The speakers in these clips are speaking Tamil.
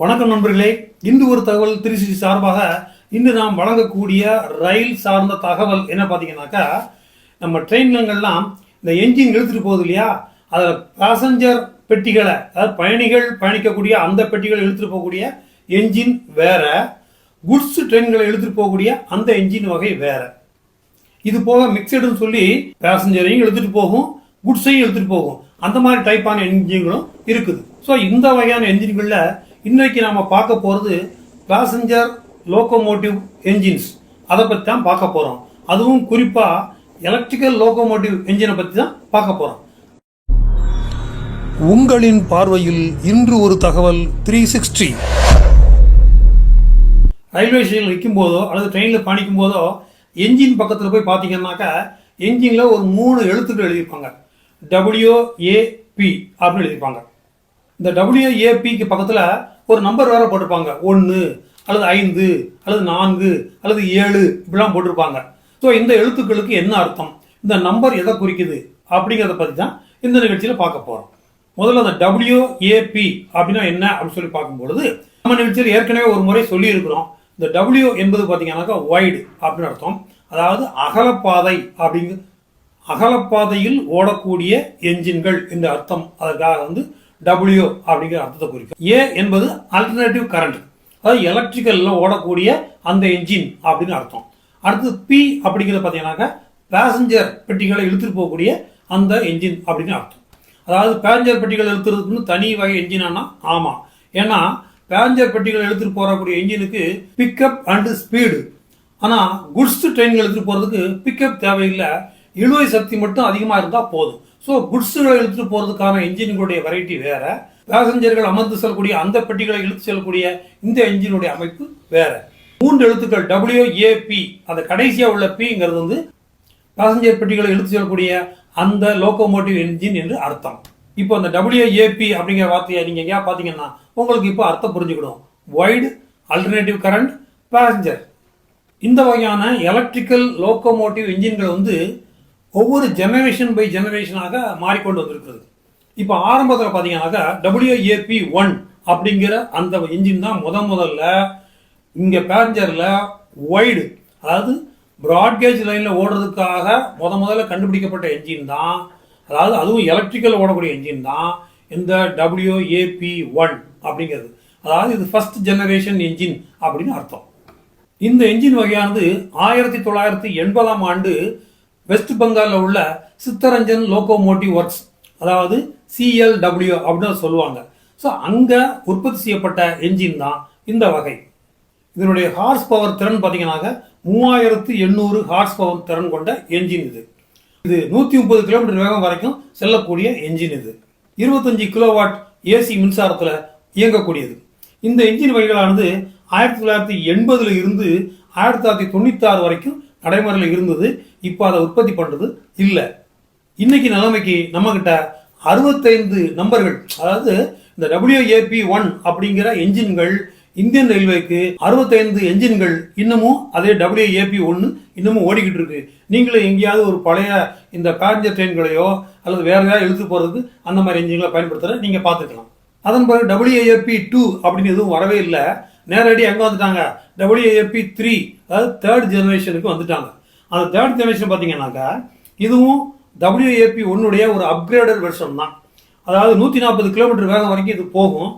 வணக்கம் நண்பர்களே. இன்று ஒரு தகவல் திருச்சி சார்பாக இன்று நாம் வழங்கக்கூடிய ரயில் சார்ந்த தகவல் என்ன பார்த்தீங்கன்னாக்கா நம்ம ட்ரெயின்லங்கள்லாம் இந்த என்ஜின் இழுத்துட்டு போகுது இல்லையா? அதில் பேசஞ்சர் பெட்டிகளை அதாவது பயணிகள் பயணிக்கக்கூடிய அந்த பெட்டிகளை இழுத்துட்டு போகக்கூடிய என்ஜின் வேற குட்ஸ் ட்ரெயின்களை இழுத்துட்டு போகக்கூடிய அந்த என்ஜின் வகை வேற. இது போக மிக்சடுன்னு சொல்லி பேசஞ்சரையும் இழுத்துட்டு போகும் குட்ஸையும் எடுத்துட்டு போகும். அந்த மாதிரி டைப்பான என்ஜின்களும் இருக்குது. ஸோ இந்த வகையான என்ஜின்களில் இன்னைக்கு நாம பார்க்க போகிறது பேசஞ்சர் லோகோமோட்டிவ் என்ஜின்ஸ் அதை பற்றி தான் பார்க்க போகிறோம் அதுவும் குறிப்பாக எலக்ட்ரிக்கல் லோகோமோட்டிவ் என்ஜினை பற்றி தான் பார்க்க போகிறோம் உங்களின் பார்வையில் இன்று ஒரு தகவல் த்ரீ சிக்ஸ்டி ரயில்வே ஸ்டேஷனில் நிற்கும் போதோ அல்லது ட்ரெயினில் பயணிக்கும் போதோ என்ஜின் பக்கத்தில் போய் பார்த்தீங்கன்னாக்கா என்ஜினில் ஒரு மூணு எழுத்துக்கள் எழுதியிருப்பாங்க. டபிள்யூஏபி அப்படின்னு எழுதியிருப்பாங்க. இந்த டபிள்யூஏபிக்கு பக்கத்தில் ஒரு நம்பர் வேற போட்டிருப்பாங்க. ஒன்று அல்லது ஐந்து அல்லது நான்கு அல்லது ஏழு இப்படிலாம் போட்டிருப்பாங்க. ஸோ இந்த எழுத்துக்களுக்கு என்ன அர்த்தம்? இந்த நம்பர் எதை குறிக்குது? அப்படிங்கிறத பற்றி தான் இந்த நிகழ்ச்சியில் பார்க்க போகிறோம் முதல்ல அந்த டபிள்யூஏபி அப்படின்னா என்ன அப்படின்னு சொல்லி பார்க்கும்பொழுது நம்ம நிகழ்ச்சியில் ஏற்கனவே ஒரு முறை சொல்லியிருக்கிறோம். இந்த டபிள்யூ என்பது பார்த்தீங்கன்னாக்கா ஒய்டு அப்படின்னு அர்த்தம். அதாவது அகலப்பாதை அப்படிங்க அகலப்பாதையில் ஓடக்கூடிய என்ஜின்கள் என்ற அர்த்தம். அதற்காக வந்து டபிள்யூ அப்படிங்கிற அர்த்தத்தை குறிக்கும். ஏ என்பது அல்டர்னேட்டிவ் கரண்ட் அதாவது எலக்ட்ரிக்கலில் ஓடக்கூடிய அந்த என்ஜின் அப்படின்னு அர்த்தம். அடுத்து பி அப்படிங்கிறது பார்த்தீங்கன்னாக்கா பேசஞ்சர் பெட்டிகளை இழுத்துட்டு போகக்கூடிய அந்த என்ஜின் அப்படின்னு அர்த்தம். அதாவது பேசஞ்சர் பெட்டிகள் இழுத்துறதுக்குன்னு தனி வகை என்ஜினானா ஆமாம் ஏன்னா பேசஞ்சர் பெட்டிகள் எடுத்துட்டு போகக்கூடிய என்ஜினுக்கு பிக்கப் அண்டு ஸ்பீடு ஆனால் குட்ஸ் ட்ரெயின்கள் எடுத்துகிட்டு போகிறதுக்கு பிக்கப் தேவையில்லை. இழுவை சக்தி மட்டும் அதிகமாக இருந்தால் போதும். ஸோ குட்ஸுகளை இழுத்துட்டு போகிறதுக்கான என்ஜின்களுடைய வெரைட்டி வேறு. பேசஞ்சர்கள் அமர்ந்து செல்லக்கூடிய அந்த பெட்டிகளை இழுத்து செல்லக்கூடிய இந்த என்ஜினுடைய அமைப்பு வேறு. மூன்று எழுத்துக்கள் டபிள்யூஏபி அந்த கடைசியாக உள்ள பிங்கிறது வந்து பேசஞ்சர் பெட்டிகளை இழுத்து செல்லக்கூடிய அந்த லோக்கோமோட்டிவ் என்ஜின் என்று அர்த்தம். இப்போ அந்த டபிள்யூஏபி அப்படிங்கிற வார்த்தையை நீங்கள் எங்கேயா பார்த்தீங்கன்னா உங்களுக்கு இப்போ அர்த்தம் புரிஞ்சுக்கணும் வைடு அல்டர்னேட்டிவ் கரண்ட் பேசஞ்சர் இந்த வகையான எலக்ட்ரிக்கல் லோக்கோமோட்டிவ் என்ஜின்கள் வந்து ஒவ்வொரு ஜெனரேஷன் பை ஜெனரேஷனாக மாறிக்கொண்டு வந்திருக்கிறது. இப்போ ஆரம்பத்தில் பார்த்தீங்கன்னாக்கா டபிள்யூஏபி ஒன் அப்படிங்கிற அந்த இன்ஜின் தான் முத முதல்ல இங்கே பேசஞ்சரில் ஒய்டு அதாவது ப்ராட்கேஜ் லைனில் ஓடுறதுக்காக முத முதல்ல கண்டுபிடிக்கப்பட்ட என்ஜின் தான். அதாவது அதுவும் எலக்ட்ரிக்கல் ஓடக்கூடிய என்ஜின் தான் இந்த டபிள்யூஏபி ஒன் அப்படிங்கிறது. அதாவது இது ஃபஸ்ட் ஜெனரேஷன் என்ஜின் அப்படின்னு அர்த்தம். இந்த என்ஜின் வகையானது ஆயிரத்தி தொள்ளாயிரத்தி எண்பதாம் ஆண்டு வெஸ்ட் பெங்காலில் உள்ள சித்தரஞ்சன் லோகோமோட்டிவ் ஒர்க்ஸ் அதாவது சிஎல்டபிள்யூ அப்படின்னு சொல்லுவாங்க. ஸோ அங்கே உற்பத்தி செய்யப்பட்ட என்ஜின் தான் இந்த வகை. இதனுடைய ஹார்ஸ் பவர் திறன் பார்த்தீங்கன்னாக்க மூவாயிரத்து எண்ணூறு ஹார்ஸ் பவர் திறன் கொண்ட என்ஜின் இது. இது நூற்றி முப்பது கிலோமீட்டர் வேகம் வரைக்கும் செல்லக்கூடிய என்ஜின் இது. இருபத்தஞ்சு கிலோவாட் ஏசி மின்சாரத்தில் இயங்கக்கூடியது. இந்த என்ஜின் வகைகளானது ஆயிரத்தி தொள்ளாயிரத்தி எண்பதுல இருந்து ஆயிரத்தி தொள்ளாயிரத்தி தொண்ணூத்தி ஆறு வரைக்கும் நடைமுறையில் இருந்தது இப்போ அதை உற்பத்தி பண்ணுறது இல்லை. இன்னைக்கு நிலைமைக்கு நம்ம கிட்ட அறுபத்தைந்து நம்பர்கள் அதாவது இந்த டபிள்யூஏபி ஒன் அப்படிங்கிற என்ஜின்கள் இந்தியன் ரயில்வேக்கு அறுபத்தைந்து என்ஜின்கள் இன்னமும் அதே டபிள்யூஏபி ஒன்று இன்னமும் ஓடிக்கிட்டு இருக்கு. நீங்களும் எங்கேயாவது ஒரு பழைய இந்த பேசஞ்சர் ட்ரெயின்களையோ அல்லது வேற ஏதாவது இழுத்து போகிறதுக்கு அந்த மாதிரி என்ஜின்களை பயன்படுத்துகிற நீங்கள் பார்த்துக்கலாம். அதன் பிறகு டபிள்யூஏபி டூ அப்படின்னு எதுவும் வரவே இல்லை. நேரடியாக எங்கே வந்துட்டாங்க? டபிள்யூஏபி த்ரீ அதாவது தேர்ட் ஜெனரேஷனுக்கு வந்துட்டாங்க. அந்த தேர்ட் ஜெனரேஷன் பார்த்தீங்கன்னாக்கா இதுவும் டபிள்யூஏபி ஒன்னுடைய ஒரு அப்கிரேடட் வெர்ஷன் தான். அதாவது நூற்றி நாற்பது கிலோமீட்டர் வேகம் வரைக்கும் இது போகும்.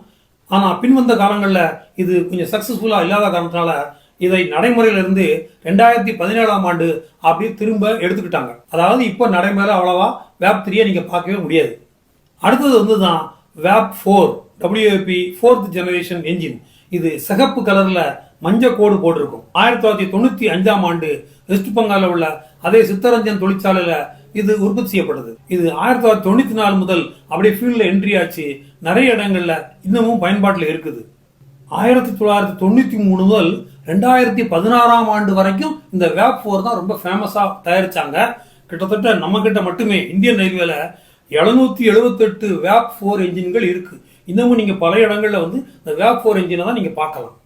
ஆனால் பின்வந்த காலங்களில் இது கொஞ்சம் சக்ஸஸ்ஃபுல்லாக இல்லாத காரணத்தினால இதை நடைமுறையிலிருந்து ரெண்டாயிரத்தி பதினேழாம் ஆண்டு அப்படியே திரும்ப எடுத்துக்கிட்டாங்க. அதாவது இப்போ நடைமுறை அவ்வளவா வேப் த்ரீயை நீங்கள் பார்க்கவே முடியாது. அடுத்தது வந்து தான் vape four WAP fourth generation engine இது சிகப்பு கலர்ல மஞ்சள் கோடு போட்டிருக்கும். ஆயிரத்தி தொள்ளாயிரத்தி தொண்ணூத்தி அஞ்சாம் ஆண்டு வெஸ்ட் பெங்காலில் உள்ள அதே சித்தரஞ்சன் தொழிற்சாலையில இது உற்பத்தி செய்யப்படுது இது ஆயிரத்தி தொள்ளாயிரத்தி தொண்ணூத்தி நாலு முதல் அப்படியே ஃபீல்ட்ல என்ட்ரி ஆச்சு. நிறைய இடங்கள்ல இன்னமும் பயன்பாட்டில் இருக்குது. ஆயிரத்தி தொள்ளாயிரத்தி தொண்ணூத்தி மூணு முதல் ரெண்டாயிரத்தி பதினாறாம் ஆண்டு வரைக்கும் இந்த வேப் ஃபோர் தான் ரொம்ப ஃபேமஸா தயாரிச்சாங்க. கிட்டத்தட்ட நம்ம கிட்ட மட்டுமே இந்தியன் ரயில்வேல எழுநூத்தி எழுபத்தெட்டு வேப் ஃபோர் என்ஜின்கள் இருக்கு. இன்னமும் நீங்கள் பல இடங்களில் வந்து இந்த வேப் ஃபோர் இன்ஜினை தான் நீங்கள் பார்க்கலாம்.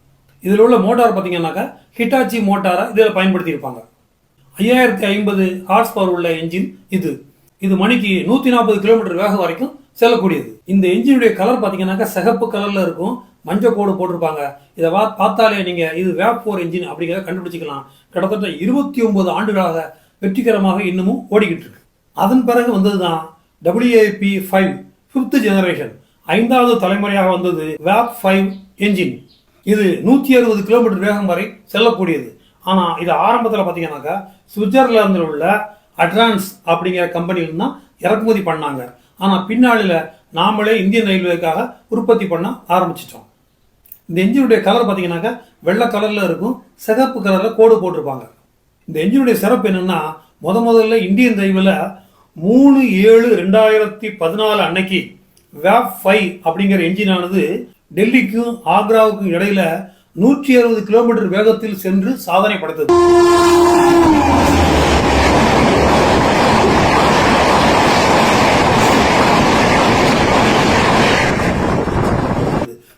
இதில் உள்ள மோட்டார் பார்த்தீங்கன்னாக்கா ஹிட்டாச்சி மோட்டாரை இதில் பயன்படுத்தியிருப்பாங்க. ஐயாயிரத்தி ஐம்பது ஹார்ஸ் பவர் உள்ள என்ஜின் இது. இது மணிக்கு நூற்றி நாற்பது கிலோமீட்டர் வேகம் வரைக்கும் செல்லக்கூடியது. இந்த என்ஜினுடைய கலர் பார்த்தீங்கன்னாக்கா சிகப்பு கலரில் இருக்கும். மஞ்சள் கோடு போட்டிருப்பாங்க. இதை வா பார்த்தாலே நீங்கள் இது வேப் ஃபோர் என்ஜின் அப்படிங்கிறத கண்டுபிடிச்சிக்கலாம். கிட்டத்தட்ட இருபத்தி ஒன்பது ஆண்டுகளாக வெற்றிகரமாக இன்னமும் ஓடிக்கிட்டு இருக்கு. அதன் பிறகு வந்தது தான் டபிள்யூஏபி ஃபைவ் ஃபிஃப்த் ஜெனரேஷன் ஐந்தாவது தலைமுறையாக வந்தது வேப் ஃபைவ் என்ஜின் இது நூற்றி அறுபது கிலோமீட்டர் வேகம் வரை செல்லக்கூடியது. ஆனால் இது ஆரம்பத்தில் பார்த்தீங்கன்னாக்கா சுவிட்சர்லாந்தில் உள்ள அட்ரான்ஸ் அப்படிங்கிற கம்பெனியில் தான் இறக்குமதி பண்ணாங்க. ஆனால் பின்னாளில் நாமளே இந்தியன் ரயில்வேக்காக உற்பத்தி பண்ண ஆரம்பிச்சிட்டோம். இந்த என்ஜினுடைய கலர் பார்த்தீங்கன்னாக்கா வெள்ளை கலரில் இருக்கும் சிகப்பு கலரில் கோடு போட்டிருப்பாங்க. இந்த என்ஜினுடைய சிறப்பு என்னென்னா முத முதல்ல இந்தியன் ரயில்வேல மூணு ஏழு ரெண்டாயிரத்தி பதினாலு அன்னைக்கு வேப் ஃபைவ் அப்படிங்கிற என்ஜினானது டெல்லிக்கும் ஆக்ராவுக்கும் இடையில நூற்றி அறுபது கிலோமீட்டர் வேகத்தில் சென்று சாதனை படைத்தது.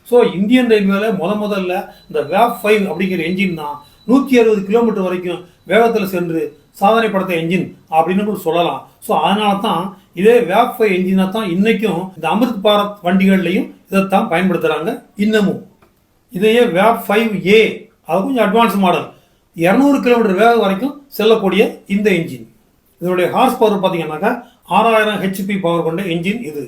ஸோ இந்தியன் ரயில்வேல முத முதல்ல இந்த வேப் ஃபைவ் அப்படிங்கிற என்ஜின் தான் நூற்றி அறுபது கிலோமீட்டர் வரைக்கும் வேகத்தில் சென்று சாதனை படுத்த என்ஜின் அப்படின்னு கூட சொல்லலாம். ஸோ அதனால தான் இதே வேப் ஃபைவ் என்ஜினை தான் இன்றைக்கும் இந்த அமிர்த் பாரத் வண்டிகள்லையும் இதைத்தான் பயன்படுத்துகிறாங்க இன்னமும். இதையே வேப் ஃபைவ் ஏ அது கொஞ்சம் அட்வான்ஸ் மாடல் இரநூறு கிலோமீட்டர் வேகம் வரைக்கும் செல்லக்கூடிய இந்த என்ஜின் இதனுடைய ஹார்ஸ் பவர் பார்த்தீங்கன்னாக்கா ஆறாயிரம் ஹெச்பி பவர் கொண்ட என்ஜின் இது.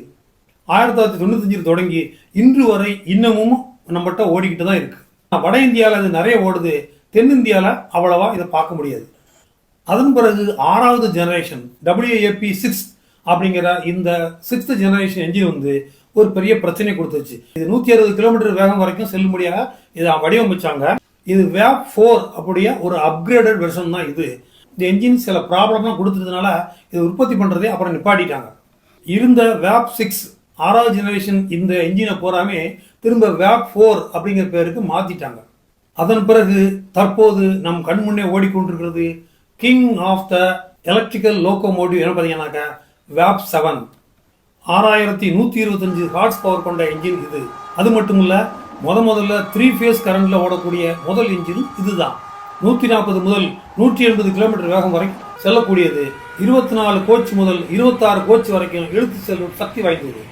ஆயிரத்தி தொள்ளாயிரத்தி தொண்ணூத்தஞ்சில் தொடங்கி இன்று வரை இன்னமும் நம்மகிட்ட ஓடிக்கிட்டு தான் இருக்குது வட இந்தியாவில் இது நிறைய ஓடுது. தென்னிந்தியாவில் அவ்வளவா இதை பார்க்க முடியாது. அதன் பிறகு ஆறாவது ஜெனரேஷன் டபிள்யூஏபி சிக்ஸ் அப்படிங்கிற இந்த சிக்ஸ்த் ஜெனரேஷன் என்ஜின் வந்து ஒரு பெரிய பிரச்சனை கொடுத்துச்சு. இது நூற்றி அறுபது கிலோமீட்டர் வேகம் வரைக்கும் செல்லும்படியாக இதை வடிவமைச்சாங்க. இது வேப் ஃபோர் அப்படிய ஒரு அப்கிரேடட் வெர்ஷன் தான் இது. இந்த என்ஜின் சில ப்ராப்ளம்லாம் கொடுத்ததுனால இது உற்பத்தி பண்ணுறதே அப்புறம் நிப்பாட்டிட்டாங்க. இருந்த வேப் சிக்ஸ் ஆறாவது ஜெனரேஷன் இந்த என்ஜினை போறாமே திரும்ப வேப் ஃபோர் அப்படிங்கிற பேருக்கு மாற்றிட்டாங்க அதன் பிறகு தற்போது நம் கண் முன்னே ஓடிக்கொண்டிருக்கிறது king of the electrical locomotive என்ன பார்த்தீங்கன்னாக்கா வேப் செவன் ஆறாயிரத்தி நூற்றி இருபத்தஞ்சு ஹார்ஸ் பவர் கொண்ட என்ஜின் இது. அது மட்டும் இல்லை முத முதல்ல த்ரீ ஃபேஸ் கரண்டில் ஓடக்கூடிய முதல் என்ஜின் இதுதான். நூற்றி நாற்பது முதல் நூற்றி எண்பது கிலோமீட்டர் வேகம் வரை செல்லக்கூடியது. இருபத்தி நாலு கோச் முதல் இருபத்தாறு கோச் வரைக்கும் இழுத்து செல்லும் சக்தி வாய்ந்தது.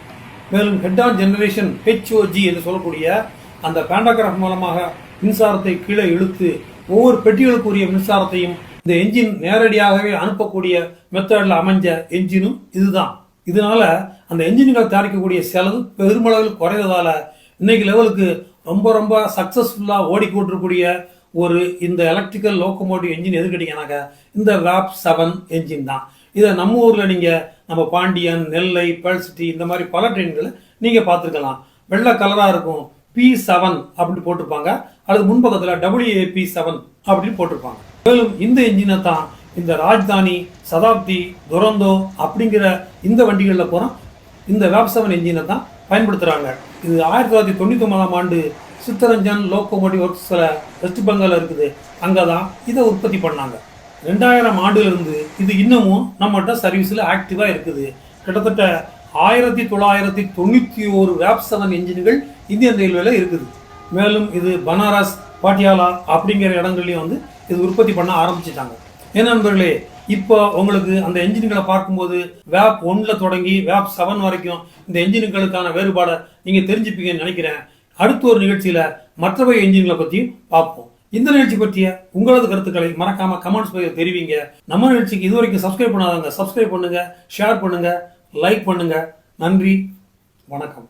மேலும் ஹெட் ஆன் ஜெனரேஷன் ஹெச்ஓஜி என்று சொல்லக்கூடிய அந்த பேண்டாகிராஃப் மூலமாக மின்சாரத்தை கீழே இழுத்து ஒவ்வொரு பெட்டிகளுக்குரிய மின்சாரத்தையும் இந்த என்ஜின் நேரடியாகவே அனுப்பக்கூடிய மெத்தடில் அமைஞ்ச என்ஜினும் இதுதான். இதனால அந்த என்ஜின்கள் தயாரிக்கக்கூடிய செலவு பெருமளவில் குறைந்ததால இன்னைக்கு லெவலுக்கு ரொம்ப ரொம்ப சக்சஸ்ஃபுல்லாக ஓடிக்கொண்டிருக்கூடிய ஒரு இந்த எலக்ட்ரிக்கல் லோக்கோமோட்டிவ் என்ஜின் எது கேட்டீங்கன்னாக்கா இந்த வேப் செவன் என்ஜின் தான். இதை நம்ம ஊரில் நீங்கள் நம்ம பாண்டியன் நெல்லை பல்சிட்டி இந்த மாதிரி பல ட்ரெயின்களை நீங்கள் பார்த்துருக்கலாம். வெள்ளை கலராக இருக்கும். பி செவன் அப்படின்னு போட்டிருப்பாங்க. அதுக்கு முன்பக்கத்தில் டபிள்யூஏபி செவன் அப்படின்னு போட்டிருப்பாங்க. மேலும் இந்த என்ஜினை தான் இந்த ராஜ்தானி சதாப்தி துரந்தோ அப்படிங்கிற இந்த வண்டிகளில் போகிறோம் இந்த வேப் செவன் என்ஜினை தான் பயன்படுத்துகிறாங்க இது ஆயிரத்தி தொள்ளாயிரத்தி தொண்ணூற்றி ஒன்பதாம் ஆண்டு சித்தரஞ்சன் லோக்கோமோட்டிவ் ஒர்க்ஸில் வெஸ்ட் பெங்காலில் இருக்குது. அங்கே தான் இதை உற்பத்தி பண்ணாங்க. ரெண்டாயிரம் ஆண்டுலேருந்து இது இன்னமும் நம்மகிட்ட சர்வீஸில் ஆக்டிவாக இருக்குது. கிட்டத்தட்ட ஆயிரத்தி தொள்ளாயிரத்தி தொண்ணூற்றி ஒரு வேப் செவன் என்ஜின்கள் இந்தியன் ரயில்வேல இருக்குது. மேலும் இது பனாரஸ் பாட்டியாலா அப்படிங்கிற இடங்கள்லையும் வந்து இது உற்பத்தி பண்ண ஆரம்பிச்சிட்டாங்க. ஏன் நண்பர்களே இப்போ உங்களுக்கு அந்த என்ஜின்களை பார்க்கும்போது வேப் ஒன்ல தொடங்கி வேப் செவன் வரைக்கும் இந்த என்ஜின்களுக்கான வேறுபாடை நீங்கள் தெரிஞ்சுப்பீங்கன்னு நினைக்கிறேன். அடுத்த ஒரு நிகழ்ச்சியில் மற்றவை என்ஜின்களை பற்றியும் பார்ப்போம். இந்த நிகழ்ச்சி பற்றிய உங்களது கருத்துக்களை மறக்காம கமெண்ட்ஸ் பதிவு தெரிவிங்க. நம்ம நிகழ்ச்சிக்கு இது வரைக்கும் சப்ஸ்கிரைப் பண்ணாதவங்க சப்ஸ்கிரைப் பண்ணுங்க ஷேர் பண்ணுங்க லைக் பண்ணுங்க. நன்றி வணக்கம்.